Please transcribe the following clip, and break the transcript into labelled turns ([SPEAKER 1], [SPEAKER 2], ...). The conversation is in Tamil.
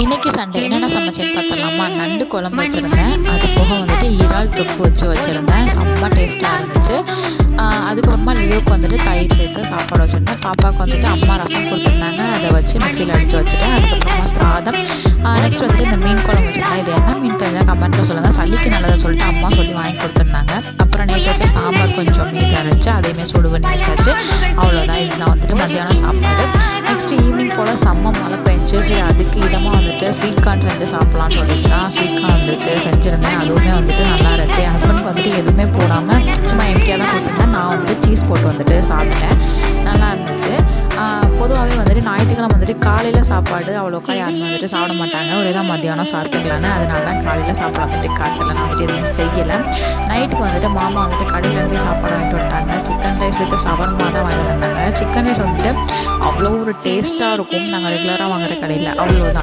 [SPEAKER 1] இன்றைக்கி சண்டே. என்னென்ன சமைச்சேன்னு பார்த்தலாமா நண்டு குழம்பு வச்சுருந்தேன். அது போக வந்துட்டு இறால் தொக்கு வச்சு வச்சுருந்தேன். செம்ம டேஸ்ட்டாக இருந்துச்சு. அதுக்கப்புறமா லியோக்கு வந்துட்டு தயிர் சேர்த்து சாப்பாடு வச்சுருந்தேன். பாப்பாவுக்கு வந்துட்டு அம்மா ரசம் கொடுத்துருந்தாங்க. அதை வச்சு மிக்சியில் அடித்து வச்சுட்டேன். அதுக்கப்புறமா சாதம். நெக்ஸ்ட் வந்துட்டு இந்த மீன் குழம்பு வச்சுருந்தேன். இது என்ன மீன் தெரிஞ்சால் கமெண்ட்டில் சொல்லுங்கள் சளிக்கு நல்லதை சொல்லிட்டு அம்மா சொல்லி வாங்கி கொடுத்துருந்தாங்க. அப்புறம் நேற்று சாம்பார் கொஞ்சம் மீதி இருந்துச்சு அதையுமே சுடு பண்ணி வச்சாச்சு. அவ்வளோதான் இதுதான் வந்துட்டு மத்தியானம் சாப்பாடு. நெக்ஸ்ட் ஈவினிங் போல் செம்ம அதுக்கு வந்துட்டு ஸ்வீட் கார்ன் செஞ்சு சாப்பிட்லான்னு சொல்லிட்டு தான் ஸ்வீட் கார்ன் வந்துட்டு செஞ்சுருந்தேன். அதுவுமே வந்துட்டு நல்லா இருந்துச்சு என் ஹஸ்பண்ட் வந்துட்டு எதுவுமே போடாமல் சும்மா எம்டியாக தான் கொடுத்துருந்தேன். நான் வந்துட்டு சீஸ் போட்டு வந்துட்டு சாப்பிட்டேன். நல்லா இருந்துச்சு. பொதுவாகவே வந்துட்டு ஞாயிற்றுக்கிழமை வந்துட்டு காலையில் சாப்பாடு அவ்வளோக்கா யாரும் வந்துட்டு சாப்பிட மாட்டாங்க. ஒரே தான் மத்தியானம் சாப்பிட்டுக்கலான்னு. அதனால தான் காலையில் சாப்பிட வந்துட்டு காட்டில். நான் வந்துட்டு எதுவுமே செய்யலை. நைட்டுக்கு வந்துட்டு மாமா வந்துட்டு கடையிலேருந்து சாப்பாடு வாங்கிட்டு வந்துட்டாங்க. சிக்கன் ரைஸ் வித்து சவர்மா தான் வாங்கிட்டு வந்தாங்க. சிக்கன் ரைஸ் வந்துட்டு அவ்வளோ ஒரு டேஸ்ட்டாக இருக்கும். நாங்கள் ரெகுலராக வாங்குற கடையில். அவ்வளோதான்